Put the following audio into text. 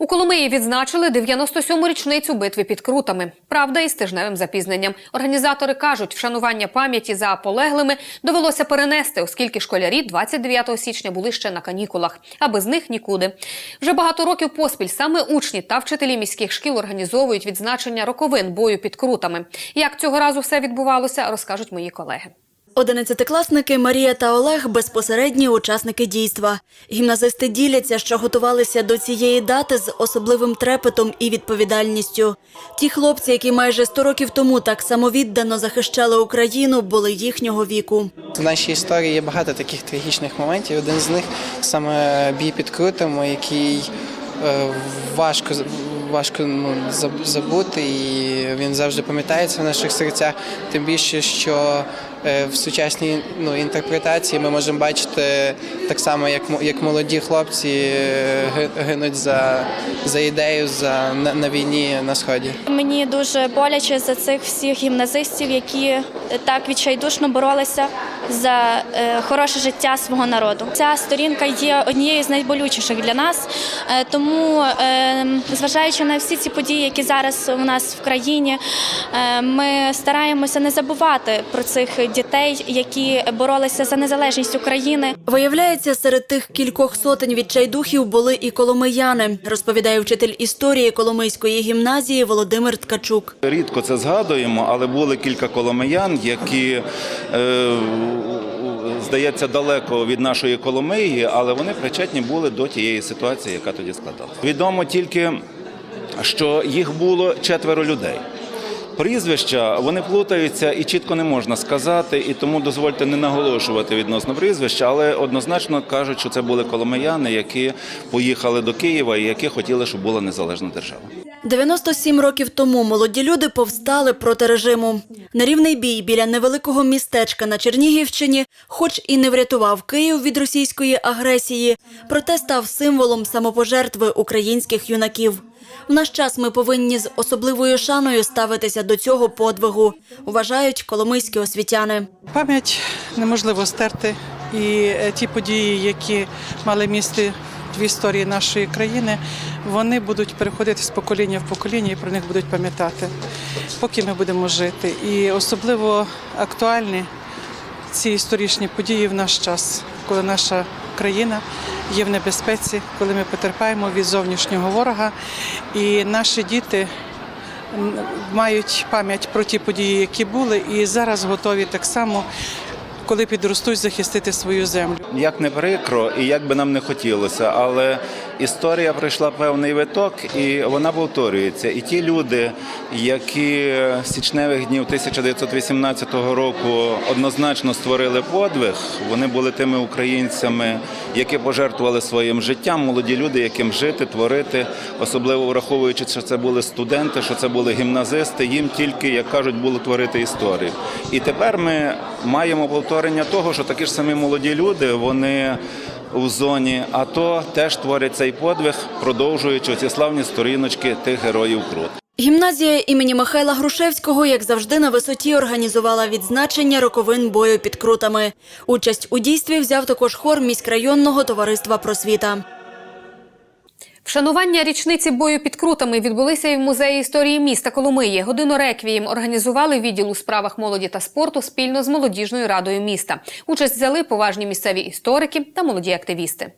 У Коломиї відзначили 97-му річницю битви під Крутами. Правда, із тижневим запізненням. Організатори кажуть, вшанування пам'яті за полеглими довелося перенести, оскільки школярі 29 січня були ще на канікулах, а без них нікуди. Вже багато років поспіль саме учні та вчителі міських шкіл організовують відзначення роковин бою під Крутами. Як цього разу все відбувалося, розкажуть мої колеги. Одинадцятикласники Марія та Олег безпосередні учасники дійства. Гімназисти діляться, що готувалися до цієї дати з особливим трепетом і відповідальністю. Ті хлопці, які майже 100 років тому так самовіддано захищали Україну, були їхнього віку. В нашій історії є багато таких трагічних моментів. Один з них саме бій під крутами, який важко важко ну, забути, і він завжди пам'ятається в наших серцях. Тим більше, що е, в сучасній ну, інтерпретації ми можемо бачити так само, як, як молоді хлопці е, гинуть за, за ідею за, на, на війні на сході. Мені дуже боляче за цих всіх гімназистів, які е, так відчайдушно боролися за е, хороше життя свого народу. Ця сторінка є однією з найболючіших для нас. Е, тому, е, зважаючи на всі ці події, які зараз у нас в країні, е, ми стараємося не забувати про цих дітей, які боролися за незалежність України. Виявляється, серед тих кількох сотень відчайдухів були і коломияни, розповідає вчитель історії Коломийської гімназії Володимир Ткачук. Рідко це згадуємо, але були кілька коломиян, які, е, здається, далеко від нашої Коломиї, але вони причетні були до тієї ситуації, яка тоді складалася. Відомо тільки, що їх було четверо людей. Прізвища вони плутаються і чітко не можна сказати, і тому дозвольте не наголошувати відносно прізвища, але однозначно кажуть, що це були коломияни, які поїхали до Києва і які хотіли, щоб була незалежна держава. 97 років тому молоді люди повстали проти режиму. Нерівний бій біля невеликого містечка на Чернігівщині, хоч і не врятував Київ від російської агресії, проте став символом самопожертви українських юнаків. В наш час ми повинні з особливою шаною ставитися до цього подвигу, вважають коломийські освітяни. Пам'ять неможливо стерти, і е, ті події, які мали місце в історії нашої країни, вони будуть переходити з покоління в покоління і про них будуть пам'ятати, поки ми будемо жити. І особливо актуальні ці історичні події в наш час, коли наша країна є в небезпеці, коли ми потерпаємо від зовнішнього ворога, і наші діти мають пам'ять про ті події, які були, і зараз готові так само, коли підростуть, захистити свою землю. Як не прикро, і як би нам не хотілося, але історія пройшла певний виток, і вона повторюється. І ті люди, які січневих днів 1918 року однозначно створили подвиг, вони були тими українцями, які пожертвували своїм життям, молоді люди, яким жити, творити, особливо враховуючи, що це були студенти, що це були гімназисти. Їм тільки, як кажуть, було творити історію. І тепер ми маємо повторення того, що такі ж самі молоді люди, вони в зоні АТО теж творять цей подвиг, продовжуючи ці славні сторіночки тих героїв Крут. Гімназія імені Михайла Грушевського, як завжди, на висоті організувала відзначення роковин бою під крутами. Участь у дійстві взяв також хор міськрайонного товариства просвіта. Вшанування річниці бою під крутами відбулися і в музеї історії міста Коломиї. Годину реквієм організували відділ у справах молоді та спорту спільно з молодіжною радою міста. Участь взяли поважні місцеві історики та молоді активісти.